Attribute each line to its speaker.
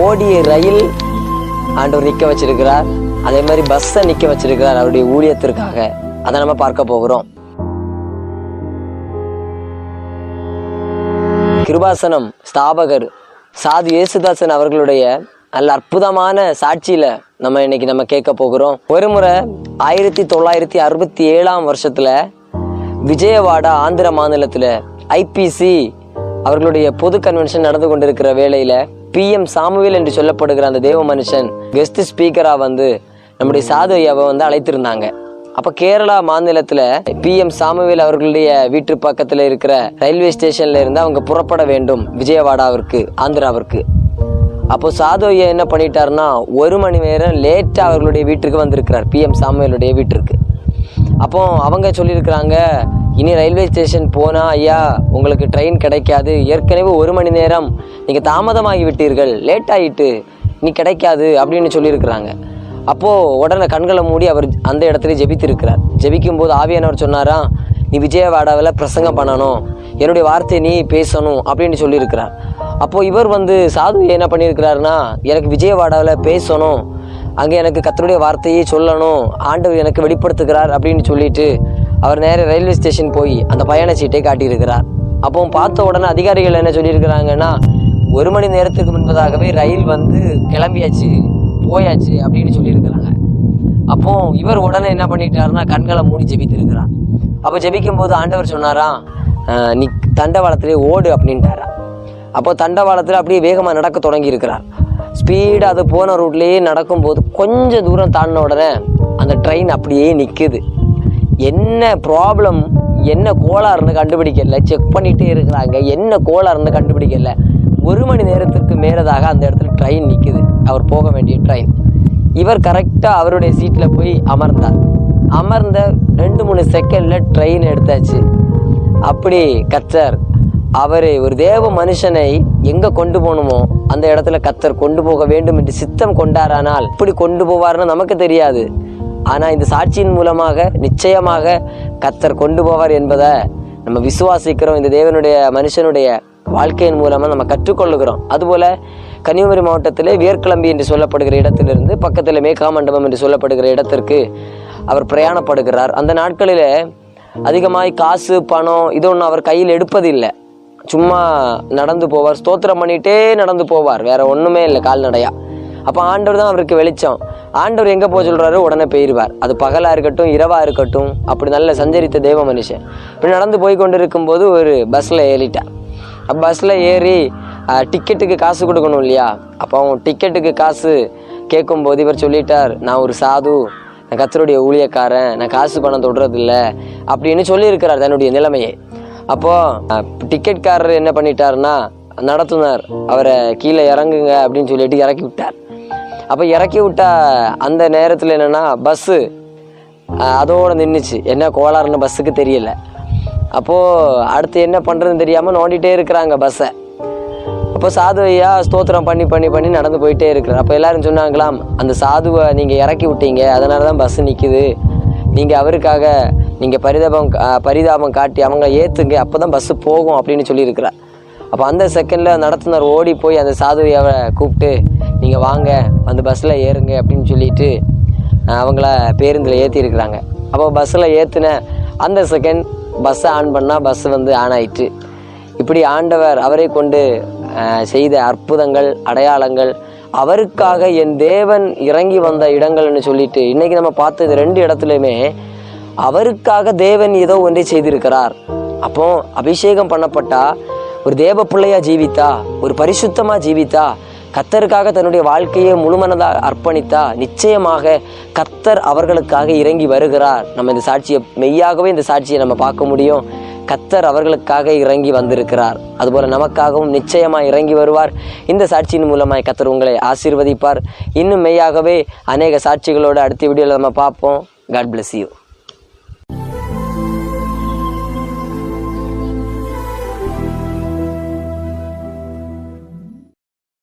Speaker 1: ஓடிய ரயில் ஆண்டவர் நிற்க வச்சிருக்கிறார். அதே மாதிரி பஸ்ஸை நிற்க வச்சிருக்கிறார் அவருடைய ஊழியத்திற்காக. அதை நம்ம பார்க்க போகிறோம். கிருபாசனம் ஸ்தாபகர் சாது இயேசுதாசன் அவர்களுடைய நல்ல அற்புதமான சாட்சியில நம்ம இன்னைக்கு நம்ம கேட்க போகிறோம். ஒரு முறை ஆயிரத்தி தொள்ளாயிரத்தி அறுபத்தி ஏழாம் வருஷத்துல விஜயவாடா ஆந்திர மாநிலத்துல ஐபிசி அவர்களுடைய பொது கன்வென்ஷன் நடந்து கொண்டிருக்கிற வேளையில பி எம் சாமுவேல் என்று சொல்லப்படுகிற அந்த தேவ மனுஷன் கெஸ்ட் ஸ்பீக்கராக வந்து நம்முடைய சாது ஐயாவை வந்து அழைத்திருந்தாங்க. அப்போ கேரளா மாநிலத்தில் பி எம் சாமுவேல் அவர்களுடைய வீட்டு பக்கத்தில் இருக்கிற ரயில்வே ஸ்டேஷன்ல இருந்து அவங்க புறப்பட வேண்டும் விஜயவாடாவிற்கு ஆந்திராவிற்கு. அப்போ சாது ஐயா என்ன பண்ணிட்டாருன்னா ஒரு மணி நேரம் லேட்டாக அவர்களுடைய வீட்டுக்கு வந்திருக்கிறார் பி எம் சாமுவேலுடைய வீட்டிற்கு. அப்போ அவங்க சொல்லியிருக்கிறாங்க இனி ரயில்வே ஸ்டேஷன் போனா ஐயா உங்களுக்கு ட்ரெயின் கிடைக்காது. ஏற்கனவே ஒரு மணி நேரம் நீங்கள் தாமதமாகி விட்டீர்கள். லேட் ஆயிட்டு நீ கிடைக்காது அப்படின்னு சொல்லியிருக்கிறாங்க. அப்போது உடனே கண்களை மூடி அவர் அந்த இடத்துல ஜெபித்திருக்கிறார். ஜெபிக்கும்போது ஆவியானவர் சொன்னாராம் நீ விஜயவாடாவில் பிரசங்கம் பண்ணணும். என்னுடைய வார்த்தையை நீ பேசணும் அப்படின்னு சொல்லியிருக்கிறார். அப்போது இவர் வந்து சாது என்ன பண்ணியிருக்கிறாருன்னா எனக்கு விஜயவாடாவில் பேசணும். அங்கே எனக்கு கத்தருடைய வார்த்தையை சொல்லணும். ஆண்டவர் எனக்கு வெளிப்படுத்துகிறார் அப்படின்னு சொல்லிட்டு அவர் நேரா ரயில்வே ஸ்டேஷன் போய் அந்த பயண சீட்டை காட்டியிருக்கிறார். அப்போ பார்த்த உடனே அதிகாரிகள் என்ன சொல்லியிருக்கிறாங்கன்னா ஒரு மணி நேரத்துக்கு முன்பதாகவே ரயில் வந்து கிளம்பியாச்சு போயாச்சு அப்படின்னு சொல்லியிருக்கிறாங்க. அப்போ இவர் உடனே என்ன பண்ணிட்டாருன்னா கண்களை மூடி ஜெபித்திருக்கிறார். அப்போ ஜெபிக்கும் போது ஆண்டவர் சொன்னாராம் நீ தண்டவாளத்திலே ஓடு அப்படின்ட்டாரா. அப்போ தண்டவாளத்தில் அப்படியே வேகமாக நடக்க தொடங்கி இருக்கிறார் ஸ்பீடாக அது போன ரூட்லேயே நடக்கும்போது கொஞ்சம் தூரம் தாண்டின உடனே அந்த ட்ரெயின் அப்படியே நிற்குது என்ன ப்ராப்ளம் என்ன கோளாறுன்னு கண்டுபிடிக்கல? செக் பண்ணிகிட்டே இருக்கிறாங்க. என்ன கோளாறுன்னு கண்டுபிடிக்கல? ஒரு மணி நேரத்திற்கு மேலதாக அந்த இடத்துல ட்ரெயின் நிற்குது அவர் போக வேண்டிய ட்ரெயின் இவர் கரெக்டாக அவருடைய சீட்டில் போய் அமர்ந்தார். அமர்ந்த ரெண்டு மூணு செகண்டில் ட்ரெயின் எடுத்தாச்சு. அப்படி கத்தர் அவர் ஒரு தேவ மனுஷனை எங்கே கொண்டு போகணுமோ அந்த இடத்துல கத்தர் கொண்டு போக வேண்டும் என்று சித்தம் கொண்டாரானால் இப்படி கொண்டு போவார்னு நமக்கு தெரியாது. ஆனால் இந்த சாட்சியின் மூலமாக நிச்சயமாக கத்தர் கொண்டு போவார் என்பதை நம்ம விசுவாசிக்கிறோம். இந்த தேவனுடைய மனுஷனுடைய வாழ்க்கையின் மூலமாக நம்ம கற்றுக்கொள்ளுகிறோம். அதுபோல கன்னியாகுமரி மாவட்டத்திலே வேர்க்கிளம்பி என்று சொல்லப்படுகிற இடத்திலிருந்து பக்கத்தில் மேகாமண்டபம் என்று சொல்லப்படுகிற இடத்திற்கு அவர் பிரயாணப்படுகிறார். அந்த நாட்களில் அதிகமாய் காசு பணம் இது ஒன்றும் அவர் கையில் எடுப்பதில்லை. சும்மா நடந்து போவார். ஸ்தோத்திரம் பண்ணிகிட்டே நடந்து போவார். வேற ஒன்றுமே இல்லை கால்நடையா. அப்போ ஆண்டவர் தான் அவருக்கு வெளிச்சம். ஆண்டவர் எங்கே போக சொல்கிறாரு உடனே போயிடுவார் அது பகலாக இருக்கட்டும் இரவாக இருக்கட்டும் அப்படி நல்ல சஞ்சரித்த தெய்வ மனுஷன். இப்படி நடந்து போய் கொண்டு இருக்கும்போது ஒரு பஸ்ஸில் ஏறிட்டார் அப்போ ஏறி டிக்கெட்டுக்கு காசு கொடுக்கணும் இல்லையா? அப்போ அவன் டிக்கெட்டுக்கு காசு கேட்கும்போது இவர் சொல்லிட்டார் நான் ஒரு சாது. நான் கத்தருடைய ஊழியக்காரன். நான் காசு பணம் தொடுறதில்ல. அப்படின்னு சொல்லியிருக்கிறார் தன்னுடைய நிலைமையை. அப்போது டிக்கெட்காரர் என்ன பண்ணிட்டாருன்னா நடத்துனார். அவரை கீழே இறங்குங்க. அப்படின்னு சொல்லிட்டு இறக்கி விட்டார். அப்போ இறக்கி விட்டா அந்த நேரத்தில் என்னென்னா பஸ்ஸு அதோட நின்றுச்சு என்ன கோளாறுன்னு பஸ்ஸுக்கு தெரியல. அப்போது அடுத்து என்ன பண்ணுறதுன்னு தெரியாமல் நோண்டிகிட்டே இருக்கிறாங்க பஸ்ஸை அப்போ சாது ஐயா ஸ்தோத்திரம் பண்ணி பண்ணி பண்ணி நடந்து போயிட்டே இருக்கிறார். அப்போ எல்லாரும் சொன்னாங்களாம் அந்த சாதுவை நீங்கள் இறக்கி விட்டீங்க. அதனால தான் பஸ் நிற்குது நீங்கள் அவருக்காக நீங்கள் பரிதாபம் பரிதாபம் காட்டி அவங்க ஏற்றுங்க அப்போ தான் பஸ்ஸு போகும் அப்படின்னு சொல்லியிருக்கிறார். அப்போ அந்த செகண்டில் நடத்துனர் ஓடி போய் அந்த சாதுரியாவை கூப்பிட்டு நீங்கள் வாங்க அந்த பஸ்ஸில் ஏறுங்க அப்படின்னு சொல்லிட்டு அவங்கள பேருந்தில் ஏற்றிருக்கிறாங்க அப்போ பஸ்ஸில் ஏற்றின அந்த செகண்ட் பஸ்ஸை ஆன் பண்ணால் பஸ் வந்து ஆன் ஆயிட்டு. இப்படி ஆண்டவர் அவரை கொண்டு செய்த அற்புதங்கள் அடையாளங்கள் அவருக்காக என் தேவன் இறங்கி வந்த இடங்கள்னு சொல்லிட்டு இன்றைக்கி நம்ம பார்த்தது ரெண்டு இடத்துலையுமே அவருக்காக தேவன் ஏதோ ஒன்றை செய்திருக்கிறார். அப்போ அபிஷேகம் பண்ணப்பட்டால் ஒரு தேவ பிள்ளையா ஜீவித்தா ஒரு பரிசுத்தமா ஜீவித்தா கத்தருக்காக தன்னுடைய வாழ்க்கையை முழுமனதாக அர்ப்பணித்தா நிச்சயமாக கத்தர் அவர்களுக்காக இறங்கி வருகிறார். நம்ம இந்த சாட்சியை மெய்யாகவே இந்த சாட்சியை நம்ம பார்க்க முடியும். கத்தர் அவர்களுக்காக இறங்கி வந்திருக்கிறார். அதுபோல நமக்காகவும் நிச்சயமாக இறங்கி வருவார். இந்த சாட்சியின் மூலமாக கத்தர் உங்களை ஆசீர்வதிப்பார். இன்னும் மெய்யாகவே அநேக சாட்சிகளோடு அடுத்த வீடியோவில் நம்ம பார்ப்போம். God bless you